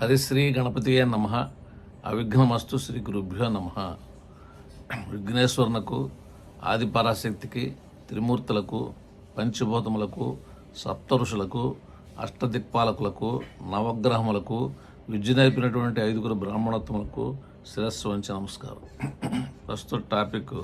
హరిశ్రీ గణపతియే నమ. అవిఘ్నమస్తు శ్రీ గురుభ్యో నమ. విఘ్నేశ్వరునకు ఆదిపరాశక్తికి త్రిమూర్తులకు పంచభూతములకు సప్తఋషులకు అష్టదిక్పాలకులకు నవగ్రహములకు విద్య నేర్పినటువంటి ఐదుగురు బ్రాహ్మణత్వములకు శిరస్సు వంచి నమస్కారం. ప్రస్తుత టాపిక్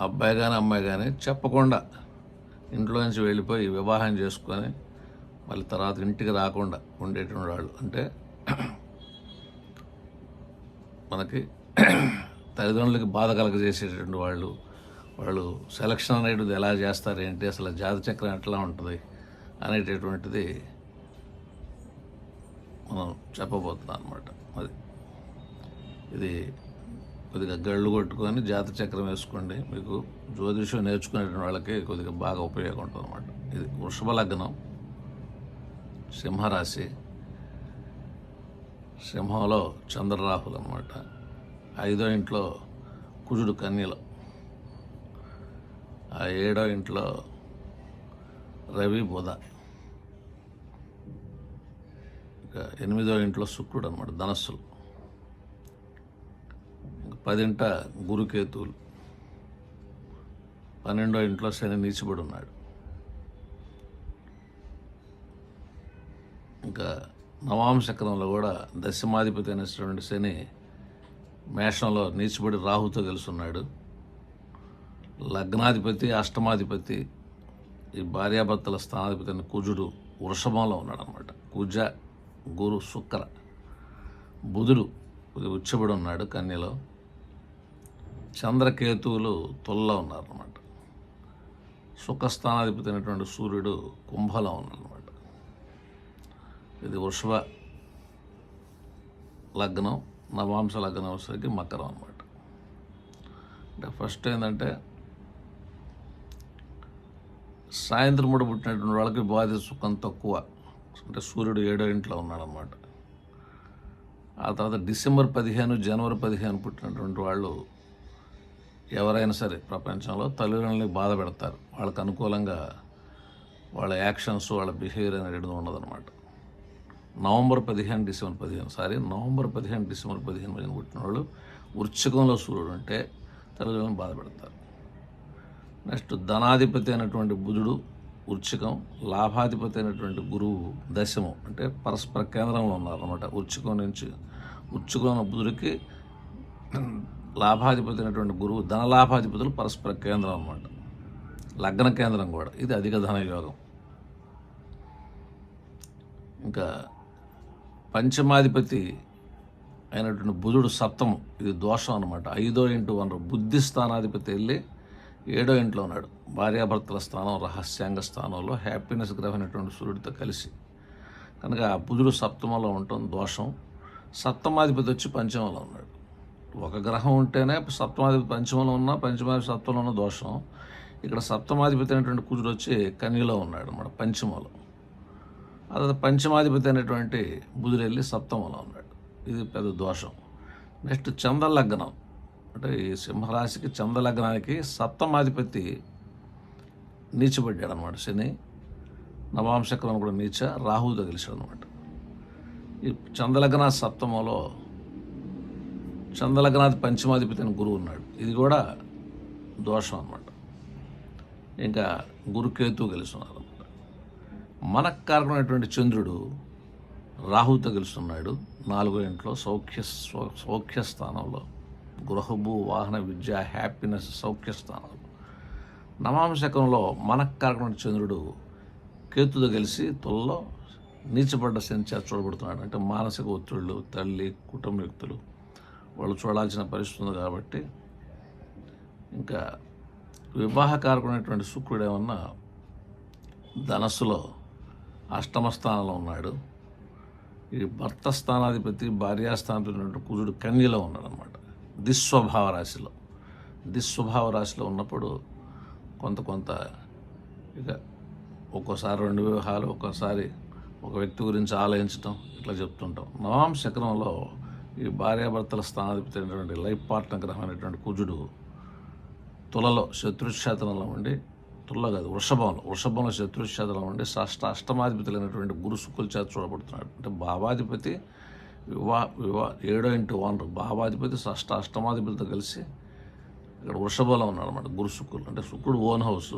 అబ్బాయి కానీ అమ్మాయి కానీ చెప్పకుండా ఇంట్లో నుంచి వెళ్ళిపోయి వివాహం చేసుకొని మళ్ళీ తర్వాత ఇంటికి రాకుండా ఉండేటువంటి వాళ్ళు అంటే మనకి తల్లిదండ్రులకి బాధ కలగజేసేటటువంటి వాళ్ళు వాళ్ళు సెలక్షన్ అనేటిది ఎలా చేస్తారు ఏంటి అసలు జాతి చక్రం ఎట్లా ఉంటుంది అనేటటువంటిది మనం చెప్పబోతున్నాం అనమాట అది ఇది కొద్దిగా గళ్ళు కొట్టుకొని జాతి చక్రం వేసుకోండి. మీకు జ్యోతిషం నేర్చుకునేటువంటి వాళ్ళకి కొద్దిగా బాగా ఉపయోగం ఉంటుంది అనమాట ఇది వృషభ లగ్నం. సింహరాశి. సింహంలో చంద్రరాహులు అనమాట ఐదో ఇంట్లో కుజుడు కన్యలో. ఆ ఏడో ఇంట్లో రవి బుధ. ఇక ఎనిమిదో ఇంట్లో శుక్రుడు అనమాట ధనస్సులు. పదింట గురుకేతువులు. పన్నెండో ఇంట్లో శని నీచిబడి ఉన్నాడు. ఇంకా నవాంశకరంలో కూడా దశమాధిపతి అనేటువంటి శని మేషంలో నీచిబడి రాహుతో కలిసి ఉన్నాడు లగ్నాధిపతి అష్టమాధిపతి ఈ భార్యాభర్తల స్థానాధిపతి అయిన కుజుడు వృషభంలో ఉన్నాడు అనమాట కుజ గురు శుక్ర. బుధుడు ఇది ఉచ్చబడి ఉన్నాడు కన్యలో. చంద్రకేతువులు తొల్లో ఉన్నారన్నమాట. సుఖస్థానాధిపతి అయినటువంటి సూర్యుడు కుంభలో ఉన్నాడు. ఇది వృషభ లగ్నం నవాంశ లగ్నం వచ్చేసరికి మకరం అనమాట అంటే ఫస్ట్ ఏంటంటే సాయంత్రం కూడా పుట్టినటువంటి వాళ్ళకి బాధ్యత సుఖం తక్కువ. అంటే సూర్యుడు ఏడో ఇంట్లో ఉన్నాడనమాట ఆ తర్వాత డిసెంబర్ పదిహేను జనవరి పదిహేను పుట్టినటువంటి వాళ్ళు ఎవరైనా సరే ప్రపంచంలో తల్లిదండ్రులని బాధ పెడతారు. వాళ్ళకు అనుకూలంగా వాళ్ళ యాక్షన్స్ వాళ్ళ బిహేవియర్ అనేది ఉండదన్నమాట. నవంబర్ పదిహేను డిసెంబర్ పదిహేను. సారీ నవంబర్ పదిహేను డిసెంబర్ పదిహేను మధ్యన పుట్టిన వాళ్ళు వృశ్చికంలో సూర్యుడు అంటే తల్లిదండ్రులను బాధపడతారు. నెక్స్ట్ ధనాధిపతి అయినటువంటి బుధుడు వృచ్చికం లాభాధిపతి అయినటువంటి గురువు దశము అంటే పరస్పర కేంద్రంలో ఉన్నారన్నమాట. వృచ్చికం నుంచి వృచ్చికం బుధుడికి లాభాధిపతి అయినటువంటి గురువు ధనలాభాధిపతులు పరస్పర కేంద్రం అన్నమాట. లగ్న కేంద్రం కూడా. ఇది అధిక ధన యోగం. ఇంకా పంచమాధిపతి అయినటువంటి బుధుడు సప్తము. ఇది దోషం అనమాట ఐదో ఇంటి వనరు బుద్ధి స్థానాధిపతి వెళ్ళి ఏడో ఇంట్లో ఉన్నాడు. భార్యాభర్తల స్థానం రహస్యాంగ స్థానంలో హ్యాపీనెస్ గ్రహమైనటువంటి సూర్యుడితో కలిసి. కనుక ఆ బుధుడు సప్తమంలో ఉండటం దోషం. సప్తమాధిపతి వచ్చి పంచమంలో ఉన్నాడు. ఒక గ్రహం ఉంటేనే సప్తమాధిపతి పంచమంలో ఉన్నా పంచమాధిపతి సప్తంలో ఉన్న దోషం. ఇక్కడ సప్తమాధిపతి అయినటువంటి కుజుడు వచ్చి కన్యలో ఉన్నాడు అన్నమాట పంచమంలో. అదే పంచమాధిపతి అయినటువంటి బుధుడెళ్ళి సప్తమంలో ఉన్నాడు. ఇది పెద్ద దోషం. నెక్స్ట్ చంద్రలగ్నం. అంటే ఈ సింహరాశికి చంద్రలగ్నానికి సప్తమాధిపతి నీచబడ్డాడు అనమాట శని. నవాంశక్రం కూడా నీచ. రాహుతో గెలిచాడు అనమాట ఈ చంద్రలగ్న సప్తమంలో చంద్రలగ్నాది పంచమాధిపతి అని గురువు ఉన్నాడు. ఇది కూడా దోషం అనమాట ఇంకా గురుకేతు కలిసి ఉన్నారు. అనమాట మనకారకమైనటువంటి చంద్రుడు రాహుతో గెలుస్తున్నాడు నాలుగో ఇంట్లో సౌఖ్య సౌఖ్య స్థానంలో. గృహభూ వాహన విద్య హ్యాపీనెస్ సౌఖ్య స్థానంలో. నవాంశకంలో మనకారకమైన చంద్రుడు కేతుతో కలిసి తొల్లో నీచబడ్డ సంచా చూడబడుతున్నాడు. అంటే మానసిక ఒత్తిళ్ళు తల్లి కుటుంబ వ్యక్తులు వాళ్ళు చూడాల్సిన పరిస్థితి ఉంది కాబట్టి ఇంకా వివాహకారకుడైనటువంటి శుక్రుడు ఏమన్నా ధనస్సులో అష్టమ స్థానంలో ఉన్నాడు. ఈ భర్త స్థానాధిపతి భార్యాస్థానాధిపతి కుజుడు కన్యలో ఉన్నాడు అనమాట దిస్వభావ రాశిలో. దిస్వభావ రాశిలో ఉన్నప్పుడు కొంత కొంత ఇక ఒక్కోసారి రెండు వివాహాలు ఒక్కోసారి ఒక వ్యక్తి గురించి ఆలయించడం ఇట్లా చెప్తుంటాం. నవాం శకరంలో ఈ భార్యాభర్తల స్థానాధిపతి అయినటువంటి లైఫ్ పార్ట్నర్ గ్రహం అనేటువంటి కుజుడు తులలో శత్రుక్షేత్రంలో ఉండి తుల్లో కాదు. వృషభంలో. వృషభంలో శత్రుక్షేత్రంలో ఉండి షష్ట అష్టమాధిపతులైనటువంటి గురు శుక్కుల చేత చూడబడుతున్నాడు. అంటే భావాధిపతి వివా వివా ఏడో ఇంటి ఓనర్ భావాధిపతి షష్ట అష్టమాధిపతితో కలిసి ఇక్కడ వృషభంలో ఉన్నాడు అనమాట గురు శుక్కులు అంటే శుక్రుడు ఓన్ హౌస్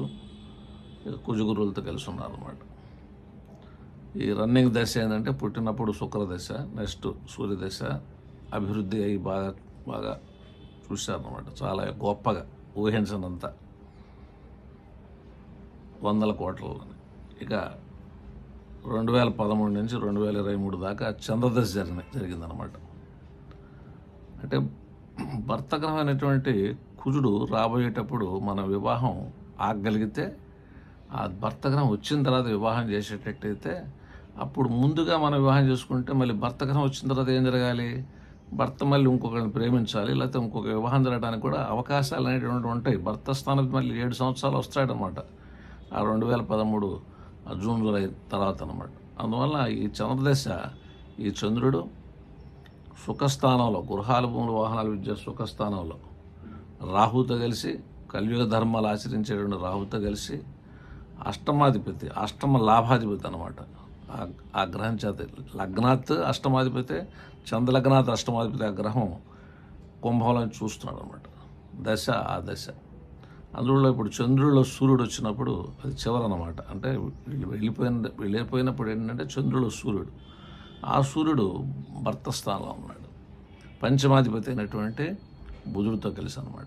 ఇక కుజగురువులతో కలిసి ఉన్నారన్నమాట. ఈ రన్నింగ్ దశ ఏంటంటే పుట్టినప్పుడు శుక్రదశ నెక్స్ట్ సూర్యదశ అభివృద్ధి అయ్యి బాగా బాగా చూశారన్నమాట. చాలా గొప్పగా ఊహించనంత. వందల కోట్లని ఇక రెండు వేల పదమూడు నుంచి రెండు వేల ఇరవై మూడు దాకా చంద్రదశ జరిగిన జరిగిందనమాట అంటే భర్తగ్రహమైనటువంటి కుజుడు రాబోయేటప్పుడు మన వివాహం ఆగగలిగితే ఆ భర్తగ్రహం వచ్చిన తర్వాత వివాహం చేసేటట్టయితే అప్పుడు ముందుగా మనం వివాహం చేసుకుంటే మళ్ళీ భర్తగ్రహం వచ్చిన తర్వాత ఏం జరగాలి? భర్త మళ్ళీ ఇంకొకరిని ప్రేమించాలి లేకపోతే ఇంకొక వివాహం జరగడానికి కూడా అవకాశాలు అనేటువంటి ఉంటాయి. భర్త స్థానం మళ్ళీ ఏడు సంవత్సరాలు వస్తాడనమాట ఆ రెండు వేల పదమూడు జూన్ జూలై తర్వాత అనమాట అందువల్ల ఈ చంద్రదశ ఈ చంద్రుడు సుఖస్థానంలో గృహాల భూములు వాహనాలు విద్య సుఖస్థానంలో రాహుతో కలిసి కలియుగ ధర్మాలు ఆచరించేటువంటి రాహుతో కలిసి అష్టమాధిపతి అష్టమ లాభాధిపతి అనమాట ఆ- గ్రహం చేత లగ్నాత్ అష్టమాధిపతి చంద్రలగ్నాథ్ అష్టమాధిపతి ఆ గ్రహం కుంభంలో చూస్తున్నాడు అనమాట దశ ఆ దశ. అందులో ఇప్పుడు చంద్రుడిలో సూర్యుడు వచ్చినప్పుడు అది చివరనమాట అంటే వీళ్ళు వెళ్ళిపోయిన వెళ్ళిపోయినప్పుడు ఏంటంటే చంద్రుడు సూర్యుడు. ఆ సూర్యుడు భర్త స్థానంలో ఉన్నాడు. పంచమాధిపతి అయినటువంటి బుధుడితో కలిసి అనమాట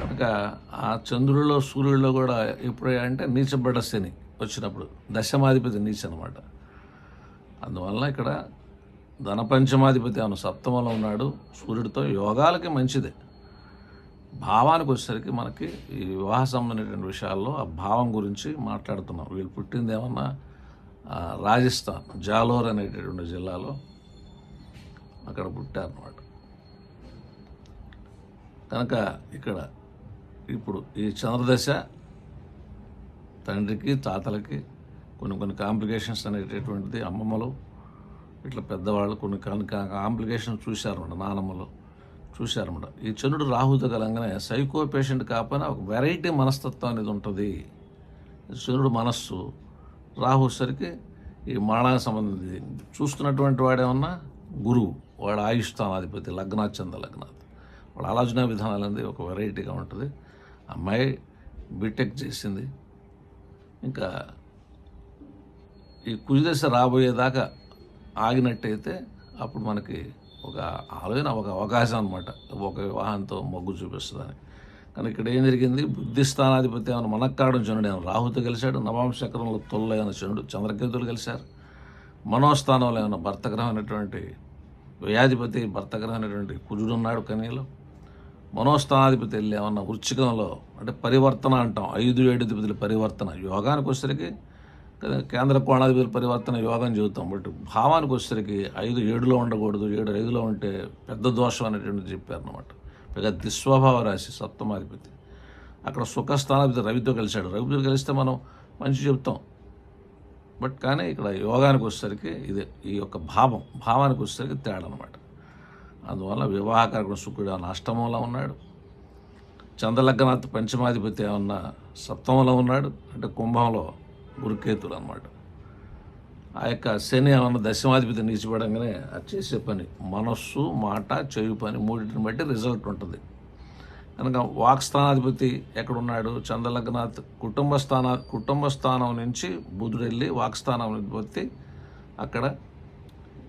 కనుక ఆ చంద్రుడిలో సూర్యుడిలో కూడా ఎప్పుడు అంటే నీచబడ్డ శని వచ్చినప్పుడు దశమాధిపతి నీచ అనమాట అందువల్ల ఇక్కడ ధనపంచమాధిపతి అను సప్తమంలో ఉన్నాడు. సూర్యుడితో యోగాలకి మంచిదే. భావానికి వచ్చేసరికి మనకి ఈ వివాహ సంబంధమైనటువంటి విషయాల్లో ఆ భావం గురించి మాట్లాడుతున్నాం. వీళ్ళు పుట్టింది ఏమన్నా రాజస్థాన్ జాలోర్ అనేటటువంటి జిల్లాలో అక్కడ పుట్టారన్నమాట. కనుక ఇక్కడ ఇప్పుడు ఈ చంద్రదశ తండ్రికి తాతలకి కొన్ని కొన్ని కాంప్లికేషన్స్ అనేటటువంటిది అమ్మమ్మలు ఇట్లా పెద్దవాళ్ళు కొన్ని కాంప్లికేషన్స్ చూశారు నానమ్మలు. చూశారన్నమాట. ఈ చంద్రుడు రాహుతో కలంగానే సైకో పేషెంట్ కాకపోయినా ఒక వెరైటీ మనస్తత్వం అనేది ఉంటుంది. చంద్రుడు మనస్సు రాహు సరికి ఈ మాణానికి సంబంధించి చూస్తున్నటువంటి వాడేమన్నా గురువు. వాడు ఆయుష్టానాధిపతి లగ్నాచంద లగ్నాథ్. వాడు ఆలోచన విధానాలు అనేది ఒక వెరైటీగా ఉంటుంది. అమ్మాయి బీటెక్ చేసింది. ఇంకా ఈ కుజదశ రాబోయేదాకా ఆగినట్టయితే అప్పుడు మనకి ఒక ఆలోచన ఒక అవకాశం అనమాట ఒక వివాహంతో మొగ్గు చూపిస్తుందని. కానీ ఇక్కడ ఏం జరిగింది? బుద్ధి స్థానాధిపతి ఏమైనా మనక్కాడు చంద్రుడు ఏమైనా రాహుతో కలిశాడు నవాంశకరంలో తొల్ల ఏమైనా చంద్రుడు చంద్రకేతులు కలిశారు మనోస్థానంలో ఏమైనా భర్తగ్రహం అనేటువంటి వ్యయాధిపతి భర్తగ్రహం అనేటువంటి కుజుడు ఉన్నాడు కనీలో మనోస్థానాధిపతి వెళ్ళి ఏమన్నా వృచ్చికంలో అంటే పరివర్తన అంటాం. ఐదు ఏడు అధిపతుల పరివర్తన. యోగానికి వచ్చేసరికి కేంద్ర కోణాధిపతి పరివర్తన యోగం చెబుతాం. బట్ భావానికి వచ్చేసరికి ఐదు ఏడులో ఉండకూడదు ఏడు ఐదులో ఉంటే పెద్ద దోషం అనేటువంటిది చెప్పారు అనమాట పైగా దిస్వభావ రాశి సప్తమాధిపతి. అక్కడ సుఖస్థానాధిపతి రవితో కలిశాడు. రవితో కలిస్తే మనం మంచి చెప్తాం. బట్ కానీ ఇక్కడ యోగానికి వచ్చేసరికి ఇదే ఈ యొక్క భావం భావానికి వచ్చేసరికి తేడా అనమాట అందువల్ల వివాహకారకుడు శుక్రుడు అన్న అష్టమంలో ఉన్నాడు. చంద్రలగ్నాథ్ పంచమాధిపతి ఏమన్నా సప్తమంలో ఉన్నాడు. అంటే కుంభంలో గురుకేతులు అనమాట ఆ యొక్క శని ఏమన్నా దశమాధిపతి నిలిచిపోవడంగానే అది చేసే పని. మనస్సు మాట చెవి పని మూడింటిని బట్టి రిజల్ట్ ఉంటుంది. కనుక వాక్ స్థానాధిపతి ఎక్కడున్నాడు? చంద్రలగ్నాథ్ కుటుంబ స్థాన కుటుంబ స్థానం నుంచి బుధుడు వెళ్ళి వాక్ స్థానం అధిపతి అక్కడ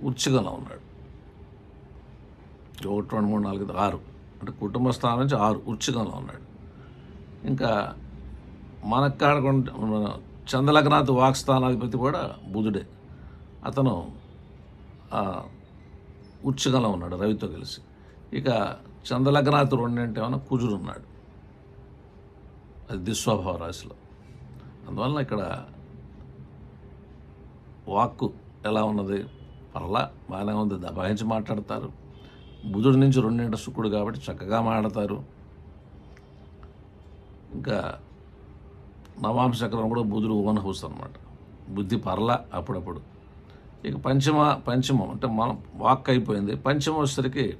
ఉచ్చిగంలో ఉన్నాడు. ఒకటి రెండు మూడు నాలుగు ఆరు. అంటే కుటుంబ స్థానం నుంచి ఆరు ఉచ్చిగంలో ఉన్నాడు. ఇంకా మనకాడ కొండ- మన చంద్రలగ్నాథ్ వాక్ కూడా బుధుడే. అతను ఆ, ఉన్నాడు రవితో కలిసి. ఇక చంద్రలగ్నాథ్ రెండింటి ఏమైనా కుజుడు ఉన్నాడు అది దుస్వభావ రాశిలో. అందువల్ల ఇక్కడ వాక్కు ఎలా ఉన్నది? పర్లా బాగానే ఉంది. దబాయించి మాట్లాడతారు. బుధుడి నుంచి రెండింటి శుక్రుడు కాబట్టి చక్కగా మాట్లాడతారు. ఇంకా నవాంశ చక్రం కూడా బుధుడు ఓన్ హౌస్ అనమాట బుద్ధి పర్ల అప్పుడప్పుడు. ఇక పంచమ పంచమం అంటే మనం వాక్ అయిపోయింది. పంచమం వచ్చేసరికి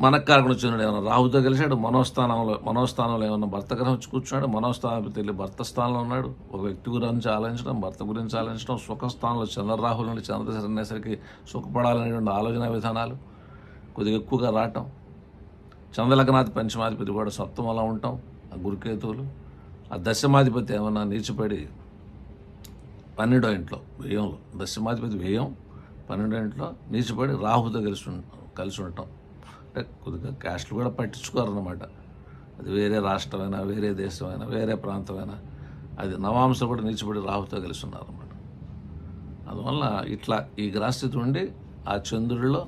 మనకారకుడు వచ్చినాడు ఏమైనా రాహుతో కలిశాడు? మనోస్థానంలో మనోస్థానంలో ఏమైనా భర్త గ్రహం వచ్చి కూర్చున్నాడు? మనోస్థానం తెలియ భర్త స్థానంలో ఉన్నాడు. ఒక వ్యక్తి గురించి ఆలోచించడం భర్త గురించి ఆలోచించడం సుఖస్థానంలో చంద్రరాహుల నుండి చంద్రదశ అనేసరికి సుఖపడాలనేటువంటి ఆలోచన విధానాలు కొద్దిగా ఎక్కువగా రావటం. చంద్రలగ్నాథి పంచమాధిపతి కూడా అలా ఉంటాం. ఆ గురుకేతువులు. ఆ దశమాధిపతి ఏమన్నా నీచిపడి పన్నెండో ఇంట్లో వ్యయంలో దశమాధిపతి వ్యయం పన్నెండో ఇంట్లో నీచిపడి రాహుతో కలిసి ఉం- కలిసి ఉండటం. అంటే కొద్దిగా క్యాస్ట్లు కూడా పట్టించుకోరన్నమాట. అది వేరే రాష్ట్రమైనా వేరే దేశమైనా వేరే ప్రాంతమైనా అది నవాంశ కూడా నీచిపడి రాహుతో కలిసి ఉన్నారన్నమాట. అందువల్ల ఇట్లా ఈ గ్రహస్థితి ఉండి ఆ చంద్రుడిలో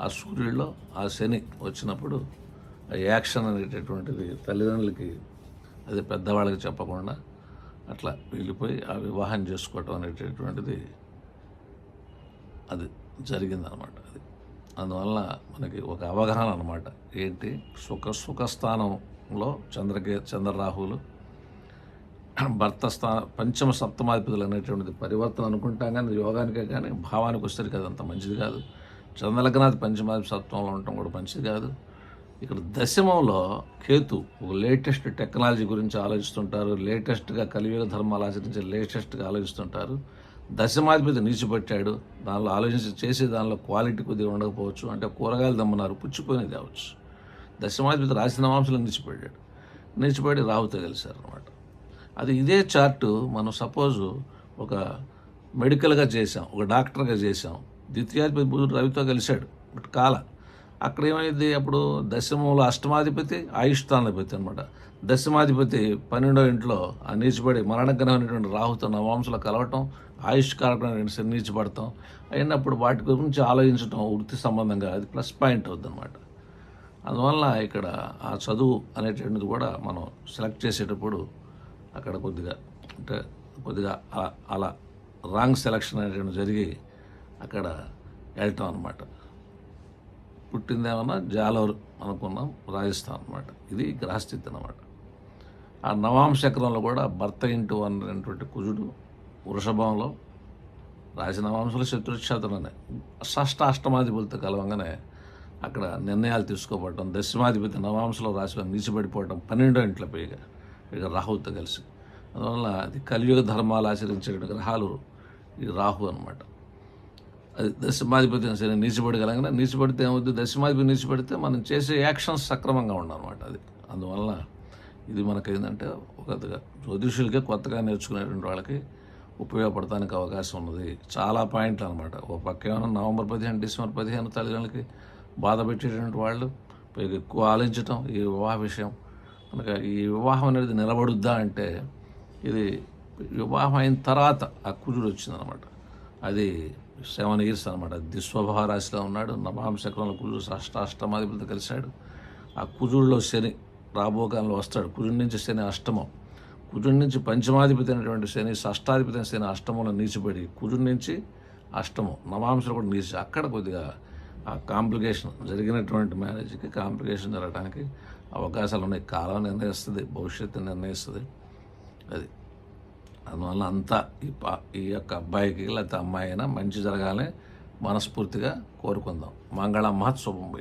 ఆ సూర్యుడిలో ఆ శని వచ్చినప్పుడు ఆ యాక్షన్ అనేటటువంటిది తల్లిదండ్రులకి అది పెద్దవాళ్ళకి చెప్పకుండా అట్లా వెళ్ళిపోయి ఆ వివాహం చేసుకోవటం అనేటటువంటిది అది జరిగిందనమాట అది. అందువల్ల మనకి ఒక అవగాహన అనమాట. ఏంటి? సుఖ సుఖస్థానంలో చంద్రకే చంద్రరాహువులు భర్త స్థాన పంచమ సప్తమాధిపతులు అనేటువంటిది పరివర్తన అనుకుంటాం కానీ యోగానికే కానీ భావానికి వస్తుంది కదా అంత మంచిది కాదు. చంద్రలగ్నాథ్ పంచమాధి సప్తంలో ఉండటం కూడా మంచిది కాదు. ఇక్కడ దశమంలో కేతు ఒక లేటెస్ట్ టెక్నాలజీ గురించి ఆలోచిస్తుంటారు లేటెస్ట్గా కలియుగ ధర్మాలు ఆచరించి లేటెస్ట్గా ఆలోచిస్తుంటారు. దశమాధిపతి నిలిచిపెట్టాడు దానిలో ఆలోచించి చేసే దానిలో క్వాలిటీ కొద్దిగా ఉండకపోవచ్చు అంటే కూరగాయలు దమ్మన్నారు పుచ్చిపోయినది అవచ్చు దశమాధిపతి రాసిన మాంసలు నిలిచిపెట్టాడు నిలిచిపెట్టి రాహుతో కలిశారు అది ఇదే చార్టు మనం సపోజు ఒక మెడికల్గా చేసాం ఒక డాక్టర్గా చేసాం ద్వితీయాధిపతి బుధుడు రవితో కలిశాడు బట్ కాల అక్కడ ఏమైంది? అప్పుడు దశమంలో అష్టమాధిపతి ఆయుష్టానాధిపతి అనమాట దశమాధిపతి పన్నెండో ఇంట్లో ఆ నీచిపడి మరణగ్రహమైనటువంటి రాహుతో నవాంశలో కలవటం ఆయుష్కారకమైన నీచిపడటం అయినప్పుడు వాటి గురించి ఆలోచించటం వృత్తి సంబంధంగా అది ప్లస్ పాయింట్ అవుతుందన్నమాట. అనమాట అందువల్ల ఇక్కడ ఆ చదువు అనేటువంటిది కూడా మనం సెలెక్ట్ చేసేటప్పుడు అక్కడ కొద్దిగా అంటే కొద్దిగా అలా- అలా రాంగ్ సెలక్షన్ అనేటువంటి జరిగి అక్కడ వెళ్ళటం అనమాట పుట్టిందేమన్నా జాలవర్ అనుకున్నాం రాజస్థాన్ అనమాట ఇది గ్రహస్థితి అనమాట ఆ నవాంశ చక్రంలో కూడా భర్త ఇంటూ అనేటువంటి కుజుడు వృషభంలో రాశి నవాంశంలో శత్రుక్షేత్రంలోనే షష్ట అష్టమాధిపతితో కలవంగానే అక్కడ నిర్ణయాలు తీసుకోబడటం దశమాధిపతి నవాంశలో రాశిలో నిలిచిపడిపోవటం పన్నెండో ఇంట్లో పైగా ఇక రాహుతో కలిసి. అందువల్ల అది కలియుగ ధర్మాలు ఆచరించే గ్రహాలు ఈ రాహు అనమాట దశమాధిపతి సరే నీచిపడగలంగా నీచిపడితే ఏమవుతుంది దశమాధిపతి నీచిపడితే మనం చేసే యాక్షన్స్ సక్రమంగా ఉండనమాట అది. అందువల్ల ఇది మనకి ఏంటంటే ఒక జ్యోతిషులకే కొత్తగా నేర్చుకునేటువంటి వాళ్ళకి ఉపయోగపడటానికి అవకాశం ఉన్నది. చాలా పాయింట్లు అనమాట ఒక పక్క ఏమైనా నవంబర్ పదిహేను డిసెంబర్ పదిహేను తల్లిదండ్రులకి బాధ పెట్టేటువంటి వాళ్ళు ఎక్కువ ఆలోచించటం ఈ వివాహ విషయం. కనుక ఈ వివాహం అనేది నిలబడుద్దా అంటే ఇది వివాహం అయిన తర్వాత ఆ కుజుడు వచ్చిందనమాట అది సెవెన్ ఇయర్స్ అనమాట దిస్వభావ రాశిలో ఉన్నాడు. నవాంశ చక్రంలో కుజుడు అష్ట అష్టమాధిపతితో కలిశాడు. ఆ కుజుడిలో శని రాబోకాలంలో వస్తాడు. కుజుడి నుంచి శని అష్టమం. కుజుడి నుంచి పంచమాధిపతి అయినటువంటి శని షష్టాధిపతి అయిన శని అష్టమంలో నీచిపడి కుజుడి నుంచి అష్టమం నవాంశలో కూడా నీచి. అక్కడ కొద్దిగా ఆ కాంప్లికేషన్ జరిగినటువంటి మ్యారేజ్కి కాంప్లికేషన్ జరగడానికి అవకాశాలు ఉన్నాయి కాలం నిర్ణయిస్తుంది భవిష్యత్తు నిర్ణయిస్తుంది. అది అందువల్ల అంతా ఈ పా ఈ యొక్క అబ్బాయికి లేకపోతే అమ్మాయి అయినా మంచి జరగాలని మనస్ఫూర్తిగా కోరుకుందాం. మంగళ మహత్శుభం